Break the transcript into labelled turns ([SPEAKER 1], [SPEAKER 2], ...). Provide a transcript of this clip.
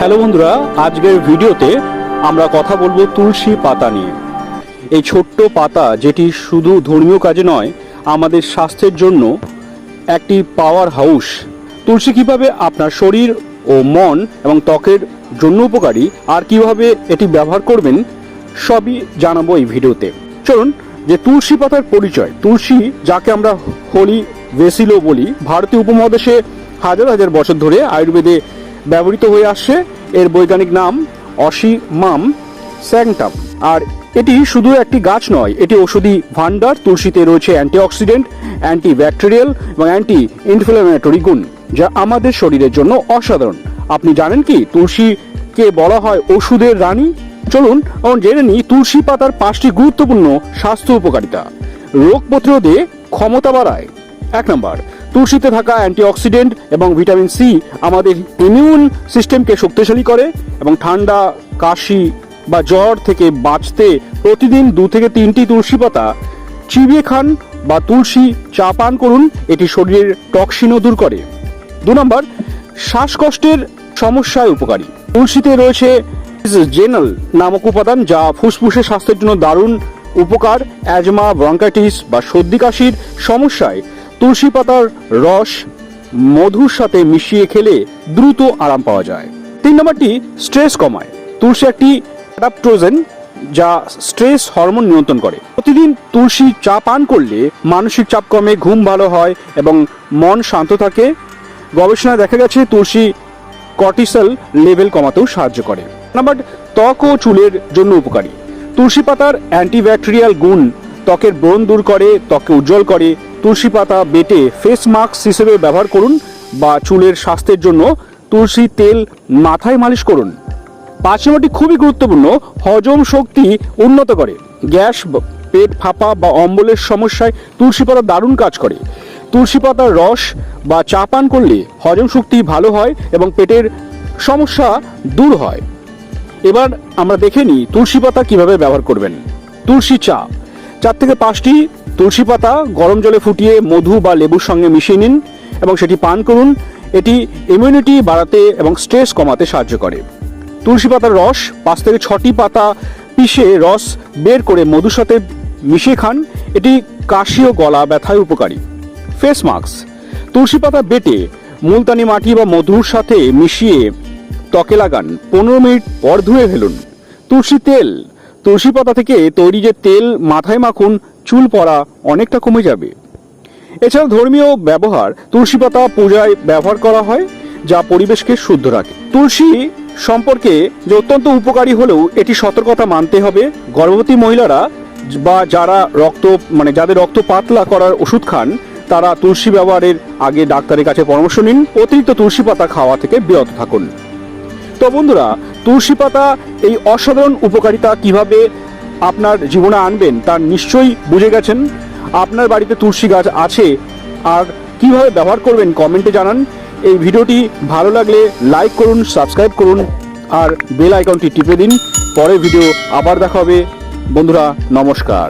[SPEAKER 1] Hello বন্ধুরা, আজকের ভিডিওতে আমরা কথা বলব তুলসী পাতা নিয়ে। এই ছোট্ট পাতা যেটি শুধু ধর্মীয় কাজে নয়, আমাদের স্বাস্থ্যের জন্য একটি পাওয়ার হাউস তুলসী কীভাবে আপনার শরীর ও মন এবং ত্বকের জন্য উপকারী আর কীভাবে এটি ব্যবহার করবেন, সবই জানাব এই ভিডিওতে। চলুন, যে তুলসী পাতার পরিচয়, তুলসী যাকে আমরা হোলি ভেসিলো বলি, ভারতীয় উপমহাদেশে হাজার হাজার বছর ধরে আয়ুর্বেদে ব্যবহৃত হয়ে আসছে। এর বৈজ্ঞানিক নাম অসিমাম স্যাংটাম। আর এটি শুধু একটি গাছ নয়, এটি ওষুধি ভান্ডার তুলসীতে রয়েছে অ্যান্টিঅক্সিডেন্ট অ্যান্টি ব্যাকটেরিয়াল এবং অ্যান্টি ইনফ্লামেটরি গুণ, যা আমাদের শরীরের জন্য অসাধারণ। আপনি জানেন কি তুলসীকে বলা হয় ওষুধের রানী? চলুন জেনে নিই তুলসী পাতার পাঁচটি গুরুত্বপূর্ণ স্বাস্থ্য উপকারিতা। রোগ প্রতিরোধে ক্ষমতা বাড়ায়। এক নম্বর তুলসীতে থাকা অ্যান্টিঅক্সিডেন্ট এবং ভিটামিন সি আমাদের ইমিউন সিস্টেমকে শক্তিশালী করে এবং ঠান্ডা, কাশি বা জ্বর থেকে বাঁচতে প্রতিদিন দু থেকে তিনটি তুলসী পাতা চিবিয়ে খান বা তুলসী চা পান করুন, এটি শরীরের টক্সিনও দূর করে। দু নম্বর, শ্বাসকষ্টের সমস্যায় উপকারী। তুলসীতে রয়েছে জেনাল নামক উপাদান যা ফুসফুসের স্বাস্থ্যের জন্য দারুণ উপকার, অ্যাজমা, ব্রঙ্কাইটিস বা সর্দি কাশির সমস্যায় তুলসী পাতার রস মধুর সাথে মিশিয়ে খেলে দ্রুত আরাম পাওয়া যায়। তিন নম্বরটি স্ট্রেস কমায়। তুলসী একটি অ্যাডাপ্টোজেন যা স্ট্রেস হরমোন নিয়ন্ত্রণ করে। প্রতিদিন তুলসী চা পান করলে মানসিক চাপ কমে, ঘুম ভালো হয় এবং মন শান্ত থাকে। গবেষণায় দেখা গেছে, তুলসী কর্টিসল লেভেল কমাতেও সাহায্য করে। নাম্বার, ত্বক ও চুলের জন্য উপকারী। তুলসী পাতার অ্যান্টিব্যাকটেরিয়াল গুণ ত্বকের ব্রণ দূর করে ত্বকে উজ্জ্বল করে তুলসী পাতা বেটে ফেস মাস্ক হিসেবে ব্যবহার করুন বা চুলের স্বাস্থ্যের জন্য তুলসী তেল মাথায় মালিশ করুন। পাঁচ নম্বরটি খুবই গুরুত্বপূর্ণ, হজম শক্তি উন্নত করে। গ্যাস, পেট ফাঁপা বা অম্বলের সমস্যায় তুলসী পাতা দারুণ কাজ করে। তুলসী পাতার রস বা চা পান করলে হজম শক্তি ভালো হয় এবং পেটের সমস্যা দূর হয়। এবার আমরা দেখে নিই তুলসী পাতা কীভাবে ব্যবহার করবেন। তুলসী চা, চার থেকে পাঁচটি তুলসী পাতা গরম জলে ফুটিয়ে মধু বা লেবুর সঙ্গে মিশিয়ে নিন এবং সেটি পান করুন। এটি ইমিউনিটি বাড়াতে এবং স্ট্রেস কমাতে সাহায্য করে। তুলসী পাতার রস, পাঁচ থেকে ছটি পাতা পিষে রস বের করে মধুর সাথে মিশিয়ে খান। এটি কাশি ও গলা ব্যথায় উপকারী। ফেস মাস্ক তুলসী পাতা বেটে মুলতানি মাটি বা মধুর সাথে মিশিয়ে ত্বকে লাগান। পনেরো মিনিট পর ধুয়ে ফেলুন। তুলসী তেল, তুলসী পাতা থেকে তৈরি যে তেল মাথায় মাখুন চুল পড়া অনেকটা কমে যাবে। এছাড়া ধর্মীয় ব্যবহার তুলসী পাতা পূজায় ব্যবহার করা হয়, যা পরিবেশকে শুদ্ধ রাখে। তুলসী সম্পর্কে যে অত্যন্ত উপকারী হলেও এটি সতর্কতা মানতে হবে। গর্ভবতী মহিলারা বা যারা রক্ত মানে যাদের রক্ত পাতলা করার ওষুধ খান, তারা তুলসী ব্যবহারের আগে ডাক্তারের কাছে পরামর্শ নিন। অতিরিক্ত তুলসী পাতা খাওয়া থেকে বিরত থাকুন। তো বন্ধুরা, তুলসী পাতা এই অসাধারণ উপকারিতা কীভাবে আপনার জীবনে আনবেন, তার নিশ্চয়ই বুঝে গেছেন। আপনার বাড়িতে তুলসী গাছ আছে, আর কীভাবে ব্যবহার করবেন কমেন্টে জানান। এই ভিডিওটি ভালো লাগলে লাইক করুন, সাবস্ক্রাইব করুন, আর বেল আইকনটি টিপে দিন। পরের ভিডিও আবার দেখা হবে। বন্ধুরা, নমস্কার।